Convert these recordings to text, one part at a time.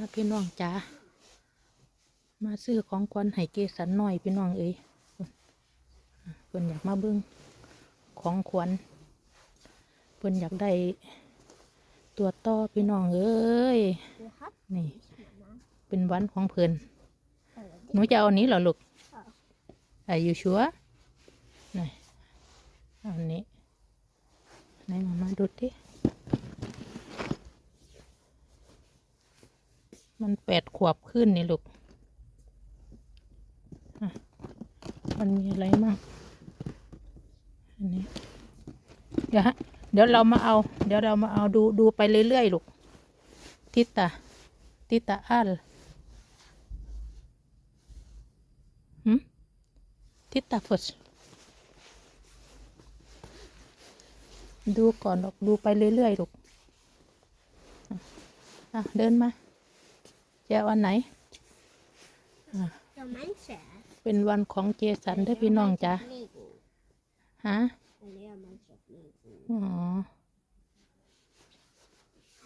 มาพี่น้องจ๋ามาซื้อของควันให้เกสันหน่อยพี่น้องเอ้ยเพิ่นอยากมาเบิ่งของขวัญเพิ่นอยากได้ตัวต่อพี่น้องเอ้ยนะครับนี่ เป็นวันของเพิ่นเออหนูจะเอาอันนี้เหรอลูกเอาอายุชัวไหนเอาอันนี้ไหนมามาดูดิ มันแปดขวบขึ้นนี่ลูก มันมีอะไรมั่งอันนี้ เดี๋ยวฮะ เดี๋ยวเรามาเอา เดี๋ยวเรามาเอาดูดูไปเรื่อยๆลูก ทิตา ทิตาอัลหืมทิตาฟสดูก่อนลูกดูไปเรื่อยๆลูกอะอะเดินมา จะเอาอันไหนจะมันแฉะเป็นวันของเจสันเด้อพี่น้องจ้ะนี่กูฮะอันนี้มันแฉะนี่กูอ๋อ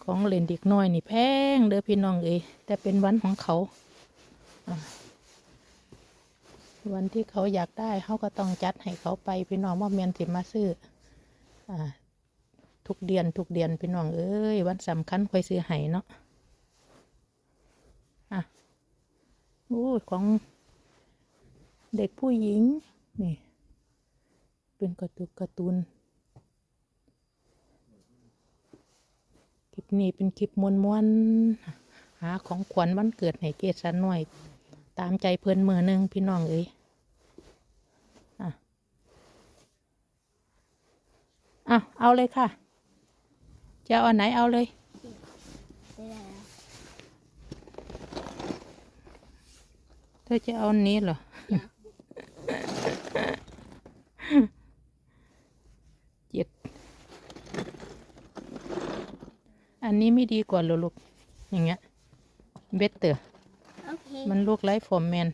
ของเล่นเด็กน้อยนี่แพงเด้อพี่น้องเอ้ยแต่เป็นวันของเขาอะวันที่เขาอยากได้เขาก็ต้องจัดให้เขาไปพี่น้องว่าเมียนสิมาซื้ออ่าทุกเดือนทุกเดือนพี่น้องเอ้ยวันสำคัญค่อยซื้อให้เนาะอะโอ้ของเด็กผู้หญิง นี่ เป็นการ์ตูนการ์ตูนคลิปนี้เป็นคลิปมวนมวนหาของขวัญวันเกิดให้เกศหน่อย ตามใจเพื่อนมือหนึ่งพี่น้องเอ้ยอะอะเอาเลยค่ะ จะเอาไหนเอาเลย เดี๋ยว เธอจะเอาอันนี้เหรอ เจ็ด อันนี้ไม่ดีกว่าเหรอลูก อย่างเงี้ย เบสเตอร์โอเคมันลูกไร้ฟอร์แมน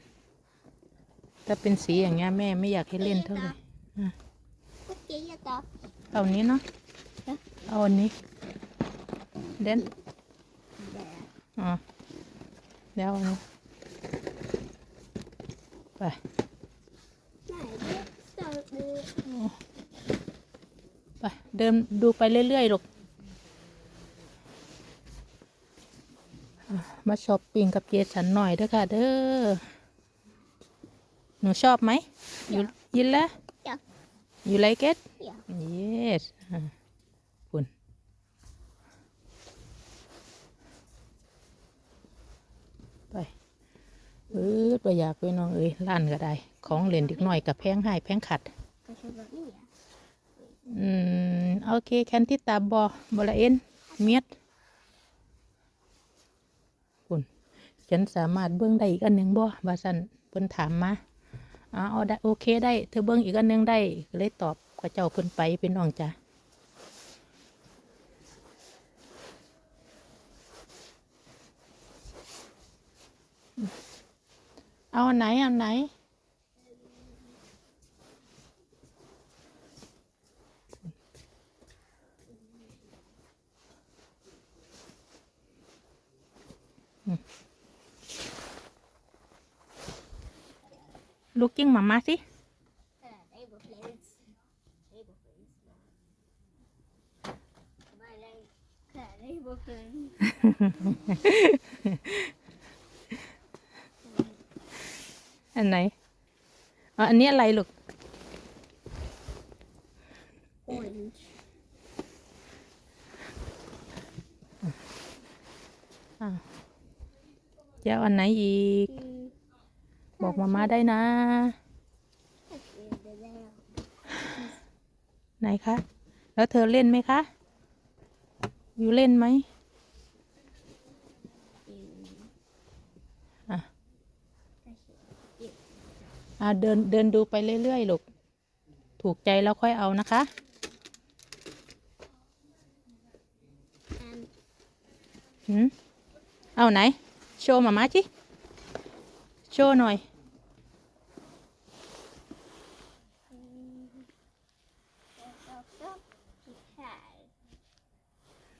ถ้าเป็นสีอย่างเงี้ยแม่ไม่อยากให้เล่นเท่าไหร่โอเคอย่าตอบเอาอันนี้เนาะฮะเอาอันนี้ เด่นเดี๋ยวอ๋อเดี๋ยวเอาอันนี้ ไปไหนเด็กสาวดูไปเดินดูไปเรื่อยๆลูกอะมาช้อปปิ้งกับเจสันหน่อยเด้อค่ะ เด้อ หนูชอบไหม อยู่ยินแล้วอยาก You like it? อยาก Yes อะคุณไป เออไปอยากไปน้องเอ้ยร้านก็ได้ ของเล่นเด็กน้อยกับแพงให้แพงขัดอืมโอเคแคนที่ตาบอบอละเอ็นเมียดคุณฉันสามารถเบิ้องได้อีกอันหนึ่งบ่ว่าสันเพิ่นถามมาอ๋อได้โอเคได้ เธอเบิ้องอีกอันหนึ่งได้ก็เลยตอบกับเจ้าเพิ่นไปเป็นน้องจ้ะ เอาอันไหนเอาอันไหน looking มามาสิ เอันไหนอ๋ออันนี้อะไรลูก orange จะเอาอันไหนอีก บอกมามาได้นะ ไหนคะ แล้วเธอเล่นไหมคะ อยู่เล่นไหม อืม อะ โอเค อ่าเดินเดินดูไปเรื่อยๆลูก ถูกใจแล้วค่อยเอานะคะอืม เอาไหน โชว์มามาจิ โชว์หน่อย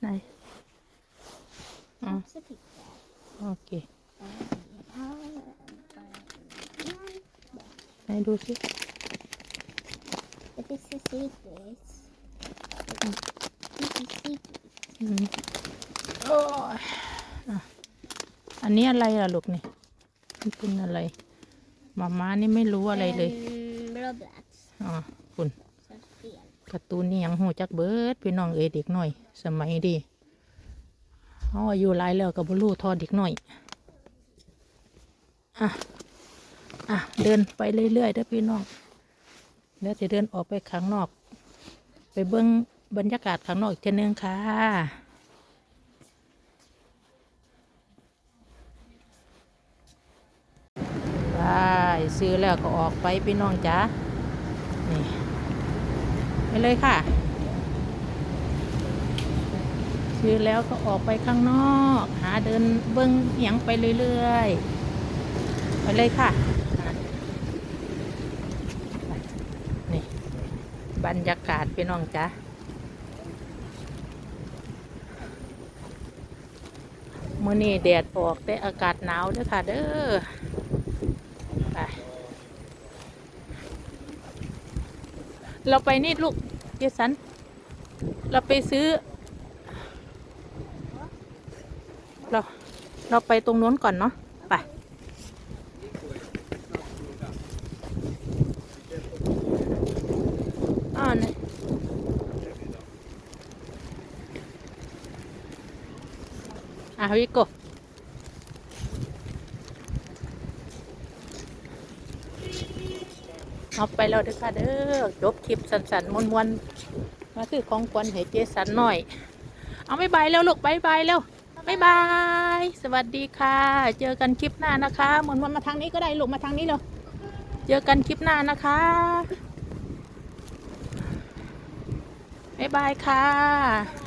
ไหน อ๋อ โอเค ไหนดูสิ But this is secret. This is secret. อืมโอ้ยอะอันนี้อะไรล่ะลูกนี่มันเป็นอะไรมาม่านี่ไม่รู้อะไรเลย Um, Roblox. อ๋อคุณ Så spel. การ์ตูนนี่ยังหูจักเบิดพี่น้องเอยเด็กหน่อย สมัยดีเขาอายุหลายแล้วกับบลูทอเด็กหน่อย อะ อะเดินไปเรื่อยๆเด้อพี่น้องแล้วจะเดินออกไปข้างนอก ไปเบิ้องบรรยากาศข้างนอกอีกทีนึงค่ะไปซื้อแล้วก็ออกไปพี่น้องจ้านี่ไปเลยค่ะ ซื้อแล้วก็ออกไปข้างนอก หาเดินเบิ้องเหียงไปเรื่อยๆ ไปเลยค่ะอะนี่ บรรยากาศพี่น้องจ้ะมื่อนี้แดดออกแต่อากาศหนาวด้วยค่ะเด้อไปเราไปนี่ลูกเจสัน เราไปซื้อ เรา เราไปตรงโน้นก่อนเนาะ ไป อ่านี่ อะวิโกเอาไปแล้วเด้อค่ะเด้อจบคลิปสันๆมวนๆมาคือของควันให้เจสันหน่อย เอาไม่บายแล้วลูกบายบายแล้วบายบาย สวัสดีค่ะ เจอกันคลิปหน้านะคะมวนๆมาทางนี้ก็ได้ลูกมาทางนี้เลยเจอกันคลิปหน้านะคะบายบายค่ะ